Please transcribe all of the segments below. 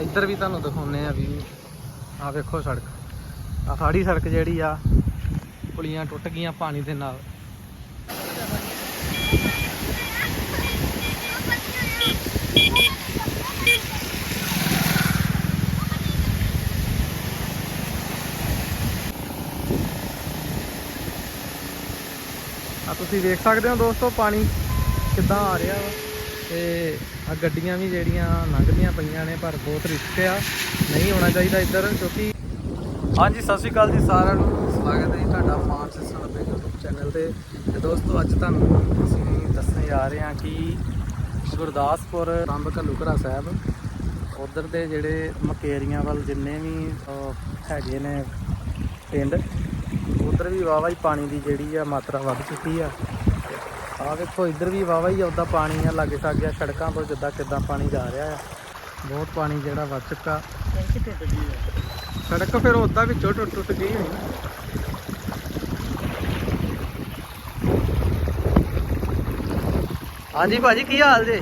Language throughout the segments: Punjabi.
ਇੱਧਰ ਵੀ ਤੁਹਾਨੂੰ ਦਿਖਾਉਨੇ ਆ ਵੀ ਆ ਵੇਖੋ ਸੜਕ। ਆ ਸਾੜੀ ਸੜਕ ਜਿਹੜੀ ਆ, ਪੁਲੀਆਂ ਟੁੱਟ ਗਈਆਂ ਪਾਣੀ ਦੇ ਨਾਲ। ਆ ਤੁਸੀਂ ਵੇਖ ਸਕਦੇ ਹੋ ਦੋਸਤੋ, ਪਾਣੀ ਕਿੱਦਾਂ ਆ ਰਿਹਾ ਵਾ। ਤੇ ਆ ਗੱਡੀਆਂ ਵੀ ਜਿਹੜੀਆਂ ਲੰਘਦੀਆਂ ਪਈਆਂ ਨੇ, ਪਰ ਬਹੁਤ ਰਿਸਕ ਆ। ਨਹੀਂ ਹੋਣਾ ਚਾਹੀਦਾ ਇੱਧਰ, ਕਿਉਂਕਿ ਹਾਂਜੀ, ਸਤਿ ਸ਼੍ਰੀ ਅਕਾਲ ਜੀ ਸਾਰਿਆਂ ਨੂੰ। ਸਵਾਗਤ ਹੈ ਜੀ ਤੁਹਾਡਾ ਮਾਨ ਸਿਸਟਮ ਦੇ YouTube ਚੈਨਲ ਤੇ। ਤੇ ਦੋਸਤੋ, ਅੱਜ ਤੁਹਾਨੂੰ ਅਸੀਂ ਦੱਸਣ ਜਾ ਰਹੇ ਹਾਂ ਕਿ ਗੁਰਦਾਸਪੁਰ ਅੰਬ ਘੱਲੂਘਰਾ ਸਾਹਿਬ, ਉਧਰ ਦੇ ਜਿਹੜੇ ਮਕੇਰੀਆਂ ਵੱਲ ਜਿੰਨੇ ਵੀ ਹੈਗੇ ਨੇ ਪਿੰਡ, ਉਧਰ ਵੀ ਵਾਵਾ ਹੀ ਪਾਣੀ ਦੀ ਜਿਹੜੀ ਆ ਮਾਤਰਾ ਵੱਧ ਚੁੱਕੀ ਆ। ਆ ਵੇਖੋ ਇੱਧਰ ਵੀ ਵਾਵਾ ਹੀ ਉਹਦਾ ਪਾਣੀ ਆ ਲਾਗੇ ਸਾਗੇ ਸੜਕਾਂ ਤੋਂ ਜਿੱਦਾਂ ਕਿੱਦਾਂ ਪਾਣੀ ਜਾ ਰਿਹਾ ਆ। ਬਹੁਤ ਪਾਣੀ ਜਿਹੜਾ ਵੱਧ ਚੁੱਕਾ। ਸੜਕ ਫਿਰ ਉਦਾਂ ਵਿੱਚੋਂ ਟੁੱਟ ਟੁੱਟ ਗਈ ਹੋਣੀ। ਹਾਂਜੀ ਭਾਜੀ ਕੀ ਹਾਲ ਜੇ?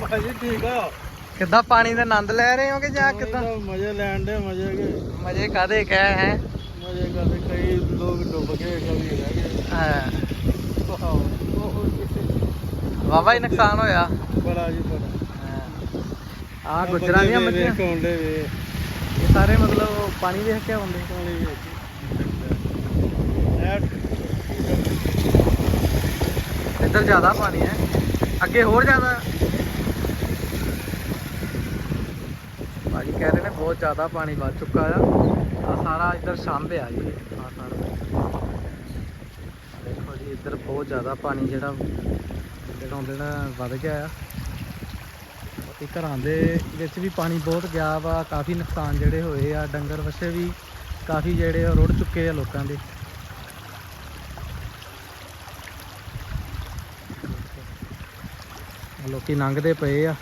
ਭਾਜੀ ਠੀਕ ਆ। ਕਿੱਦਾਂ ਪਾਣੀ ਦਾ ਆਨੰਦ ਲੈ ਰਹੇ ਹੋ ਕਿ ਜਾਂ ਕਿੱਦਾਂ? ਮਜ਼ੇ ਲੈਣ ਦੇ ਮਜ਼ੇ ਕੇ। ਮਜ਼ੇ ਕਾਦੇ ਕਹਿ ਹੈ? ਮਜ਼ੇ ਕਰਦੇ ਕਈ ਲੋਕ ਡੁੱਬ ਗਏ ਕਈ ਰਹਿ ਗਏ। ਹਾਂ। ਵਾਵਾ ਹੀ ਨੁਕਸਾਨ ਹੋਇਆ। ਬੜਾ ਜੀ ਬੜਾ। ਆ ਗੁਜਰਾਂ ਦੀਆਂ ਮੱਝਾਂ। ਕੌਂਡੇ ਵੇ ਇਹ ਸਾਰੇ ਮਤਲਬ ਪਾਣੀ ਵੇਖ ਕੇ ਆਉਂਦੇ। ਪਾਣੀ ਐ ਇੱਧਰ ਜ਼ਿਆਦਾ ਪਾਣੀ ਹੈ। ਅੱਗੇ ਹੋਰ ਜ਼ਿਆਦਾ। ਭਾਜੀ ਕਹਿ ਰਹੇ ਨੇ ਬਹੁਤ ਜ਼ਿਆਦਾ ਪਾਣੀ ਵੱਧ ਚੁੱਕਾ ਆ। ਆ ਸਾਰਾ ਇੱਧਰ ਸ਼ਾਂਭ ਆ ਜੀ। ਆ ਸਾਰਾ। ਦੇਖੋ ਜੀ ਇੱਧਰ ਬਹੁਤ ਜ਼ਿਆਦਾ ਪਾਣੀ ਜਿਹੜਾ ਦਿਨੋਂ ਦਿਨ ਵੱਧ ਗਿਆ ਆ। ਬਾਕੀ ਘਰਾਂ ਦੇ ਵਿੱਚ ਵੀ ਪਾਣੀ ਬਹੁਤ ਗਿਆ ਵਾ, ਕਾਫੀ ਨੁਕਸਾਨ ਜਿਹੜੇ ਹੋਏ ਆ, ਡੰਗਰ ਵੱਛੇ ਵੀ ਕਾਫੀ ਜਿਹੜੇ ਆ, ਰੁੜ ਚੁੱਕੇ ਆ ਲੋਕਾਂ ਦੇ। ਲੋਕੀ ਲੰਘਦੇ ਪਏ ਆ।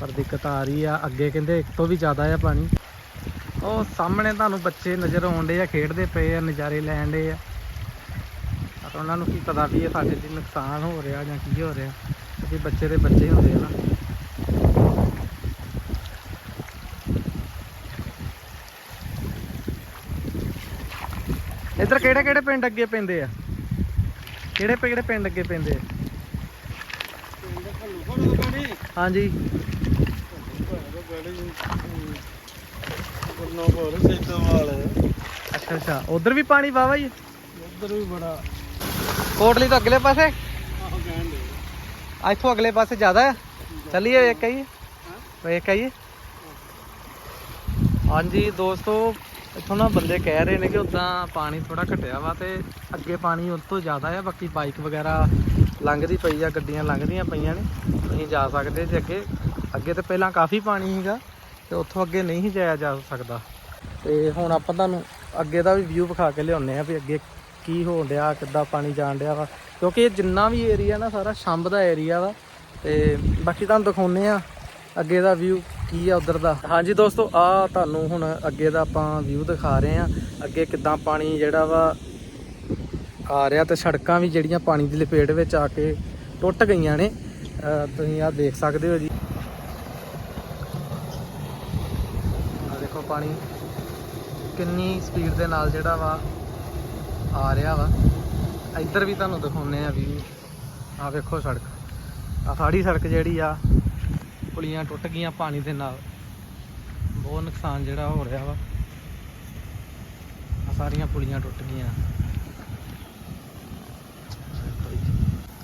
ਪਰ ਦਿੱਕਤ ਆ ਰਹੀ ਆ। ਅੱਗੇ ਕਹਿੰਦੇ ਇੱਕ ਤੋਂ ਵੀ ਜ਼ਿਆਦਾ ਆ ਪਾਣੀ। ਉਹ ਸਾਹਮਣੇ ਤੁਹਾਨੂੰ ਬੱਚੇ ਨਜ਼ਰ ਆਉਂਦੇ ਆ, ਖੇਡਦੇ ਪਏ ਆ, ਨਜ਼ਾਰੇ ਲੈਣ ਦੇ ਆ। ਪਰ ਉਹਨਾਂ ਨੂੰ ਕੀ ਪਤਾ ਵੀ ਇਹ ਸਾਡੇ ਲਈ ਨੁਕਸਾਨ ਹੋ ਰਿਹਾ ਜਾਂ ਕੀ ਹੋ ਰਿਹਾ। ਕਿਉਂਕਿ ਬੱਚੇ ਦੇ ਬੱਚੇ ਹੁੰਦੇ ਆ ਨਾ। ਇੱਧਰ ਕਿਹੜੇ ਕਿਹੜੇ ਪਿੰਡ ਅੱਗੇ ਪੈਂਦੇ ਆ? ਕਿਹੜੇ ਕਿਹੜੇ ਪਿੰਡ ਅੱਗੇ ਪੈਂਦੇ ਆ? ਹਾਂਜੀ। ਅੱਛਾ ਅੱਛਾ। ਉਧਰ ਵੀ ਪਾਣੀ ਵਾਵਾ ਹੀ? ਉਧਰ ਵੀ ਬੜਾ। ਕੋਟਲੀ ਤੋਂ ਅਗਲੇ ਪਾਸੇ? ਆਹ ਕਹਿਣ ਦੇ। ਆ ਇੱਥੋਂ ਅਗਲੇ ਪਾਸੇ ਜ਼ਿਆਦਾ ਆ ਚੱਲੀਏ ਵੇਖ ਆਈਏ ਵੇਖ ਆਈਏ ਹਾਂਜੀ ਦੋਸਤੋ ਇੱਥੋਂ ਨਾ ਬੰਦੇ ਕਹਿ ਰਹੇ ਨੇ ਕਿ ਉਦਾਂ ਪਾਣੀ ਥੋੜਾ ਘਟਿਆ ਵਾ ਤੇ ਅੱਗੇ ਪਾਣੀ ਉਸ ਤੋਂ ਜ਼ਿਆਦਾ ਆ ਬਾਕੀ ਬਾਈਕ ਵਗੈਰਾ ਲੰਘਦੀ ਪਈ ਆ ਗੱਡੀਆਂ ਲੰਘਦੀਆਂ ਪਈਆਂ ਨੇ। ਤੁਸੀਂ ਜਾ ਸਕਦੇ ਜੇ ਅੱਗੇ। ਅੱਗੇ ਤੇ ਪਹਿਲਾਂ ਕਾਫੀ ਪਾਣੀ ਸੀਗਾ ਤੇ ਉੱਥੋਂ ਅੱਗੇ ਨਹੀਂ ਜਾਇਆ ਜਾ ਸਕਦਾ। ਤੇ ਹੁਣ ਆਪਾਂ ਤੁਹਾਨੂੰ ਅੱਗੇ ਦਾ ਵੀ ਵਿਊ ਵਿਖਾ ਕੇ ਲਿਆਉਨੇ ਆ ਵੀ ਅੱਗੇ ਕੀ ਹੋਣ ਡਿਆ, ਕਿੱਦਾਂ ਪਾਣੀ ਜਾਣ ਡਿਆ ਵਾ। ਕਿਉਂਕਿ ਇਹ ਜਿੰਨਾ ਵੀ ਏਰੀਆ ਨਾ ਸਾਰਾ ਸ਼ੰਭ ਦਾ ਏਰੀਆ ਵਾ। ਤੇ ਬਾਕੀ ਤੁਹਾਨੂੰ ਦਿਖਾਉਨੇ ਆ ਅੱਗੇ ਦਾ ਵਿਊ ਕੀ ਆ ਉਧਰ ਦਾ। ਹਾਂਜੀ ਦੋਸਤੋ, ਆ ਤੁਹਾਨੂੰ ਹੁਣ ਅੱਗੇ ਦਾ ਆਪਾਂ ਵਿਊ ਦਿਖਾ ਰਹੇ ਆ ਅੱਗੇ ਕਿੱਦਾਂ ਪਾਣੀ ਜਿਹੜਾ ਵਾ ਆ ਰਿਹਾ ਤੇ ਸੜਕਾਂ ਵੀ ਜਿਹੜੀਆਂ ਪਾਣੀ ਦੀ ਲਪੇਟ ਵਿੱਚ ਆ ਕੇ ਟੁੱਟ ਗਈਆਂ ਨੇ। ਤੁਸੀਂ ਆ ਦੇਖ ਸਕਦੇ ਹੋ ਜੀ। ਆ ਦੇਖੋ ਪਾਣੀ ਕਿੰਨੀ ਸਪੀਡ ਦੇ ਨਾਲ ਜਿਹੜਾ ਵਾ ਆ ਰਿਹਾ ਵਾ। ਇੱਧਰ ਵੀ ਤੁਹਾਨੂੰ ਦਿਖਾਉਨੇ ਆ ਵੀ ਆ ਵੇਖੋ ਸੜਕ। ਆ ਸਾੜੀ ਸੜਕ ਜਿਹੜੀ ਆ, ਪੁਲੀਆਂ ਟੁੱਟ ਗਈਆਂ ਪਾਣੀ ਦੇ ਨਾਲ। ਬਹੁਤ ਨੁਕਸਾਨ ਜਿਹੜਾ ਹੋ ਰਿਹਾ ਵਾ। ਆ ਸਾਰੀਆਂ ਪੁਲੀਆਂ ਟੁੱਟ ਗਈਆਂ।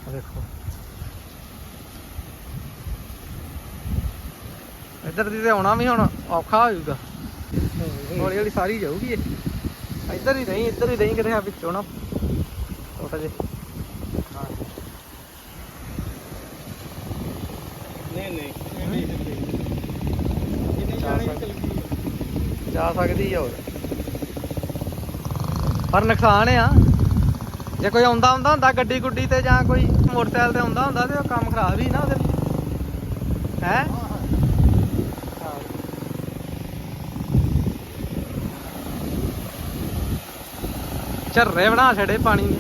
ਆ ਦੇਖੋ ਇੱਧਰ ਦੀ ਤੇ ਆਉਣਾ ਵੀ ਹੁਣ ਔਖਾ ਹੋ ਜਾਊਗਾ ਹੌਲੀ ਹੌਲੀ ਸਾਰੀ ਜਾਊਗੀ ਇਹ। ਇੱਧਰ ਹੀ ਨਹੀਂ ਇੱਧਰ ਹੀ ਨਹੀਂ ਕਿਤੇ ਆ ਵਿੱਚੋਂ ਨਾ। ਛੋਟਾ ਨਹੀਂ ਨਹੀਂ। ਜਾਣੀ ਗਈ ਜਾ ਸਕਦੀ ਆ ਹੋਰ ਪਰ ਨੁਕਸਾਨ ਆ ਜੇ ਕੋਈ ਆਉਂਦਾ ਹੁੰਦਾ ਹੁੰਦਾ ਗੱਡੀ ਗੁੱਡੀ ਤੇ ਜਾਂ ਕੋਈ ਮੋਟਰਸਾਈਕਲ ਤੇ ਆਉਂਦਾ ਹੁੰਦਾ ਤੇ ਉਹ ਕੰਮ ਖਰਾਬ ਹੀ ਨਾ ਉਹਦੇ ਹੈ? ਝਰਰੇ ਬਣਾ ਛੜੇ ਪਾਣੀ ਨੇ।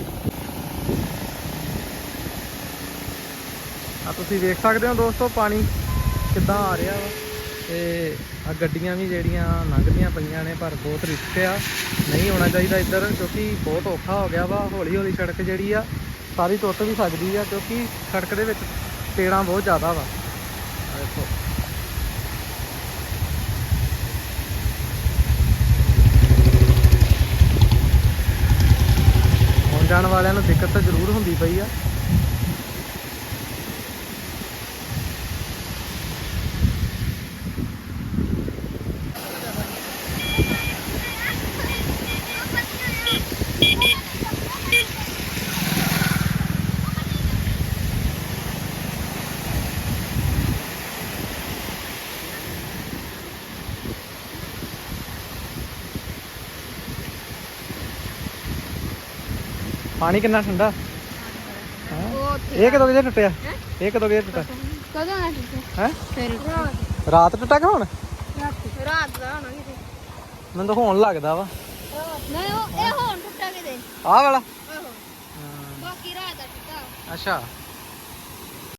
ਆ ਤੁਸੀਂ ਵੇਖ ਸਕਦੇ ਹੋ ਦੋਸਤੋ ਪਾਣੀ ਕਿੱਦਾਂ ਆ ਰਿਹਾ ਵਾ। ਤੇ ਆ ਗੱਡੀਆਂ ਵੀ ਜਿਹੜੀਆਂ ਲੰਘਦੀਆਂ ਪਈਆਂ ਨੇ ਪਰ ਬਹੁਤ ਰਿਸਕ ਆ। ਨਹੀਂ ਹੋਣਾ ਚਾਹੀਦਾ ਇੱਧਰ ਕਿਉਂਕਿ ਬਹੁਤ ਔਖਾ ਹੋ ਗਿਆ ਵਾ। ਹੌਲੀ ਹੌਲੀ ਸੜਕ ਜਿਹੜੀ ਆ, ਸਾਰੀ ਟੁੱਟ ਵੀ ਸਕਦੀ ਆ ਕਿਉਂਕਿ ਸੜਕ ਦੇ ਵਿੱਚ ਪੇੜਾਂ ਬਹੁਤ ਜ਼ਿਆਦਾ ਵਾ। ਦੇਖੋ। ਆਉਣ ਜਾਣ ਵਾਲਿਆਂ ਨੂੰ ਦਿੱਕਤ ਤਾਂ ਜ਼ਰੂਰ ਹੁੰਦੀ ਪਈ ਆ। ਪਾਣੀ ਕਿੰਨਾ ਠੰਡਾ? ਹੈਂ? ਇਹ ਕਦੋਂ ਕਿਹਦੇ ਟੁੱਟਿਆ? ਇਹ ਕਦੋਂ ਕਿਹਦੇ ਟੁੱਟਾ ਕਦੋਂ ਆ ਤੁਸੀਂ ਹੈ? ਫਿਰ ਰਾਤ ਟੁੱਟਾ ਕਿ ਹੁਣ? ਰਾਤ ਦਾ ਹੋਣਾ ਕਿਤੇ। ਮੈਨੂੰ ਤਾਂ ਹੋਣ ਲੱਗਦਾ ਵਾ। ਨਹੀਂ ਉਹ ਇਹ ਹੁਣ ਟੁੱਟਾ ਕਿਤੇ। ਆਹ ਵਾਲਾ? ਆਹੋ। ਬਾਕੀ ਰਾਤ ਦਾ ਟੁੱਟਾ। ਅੱਛਾ।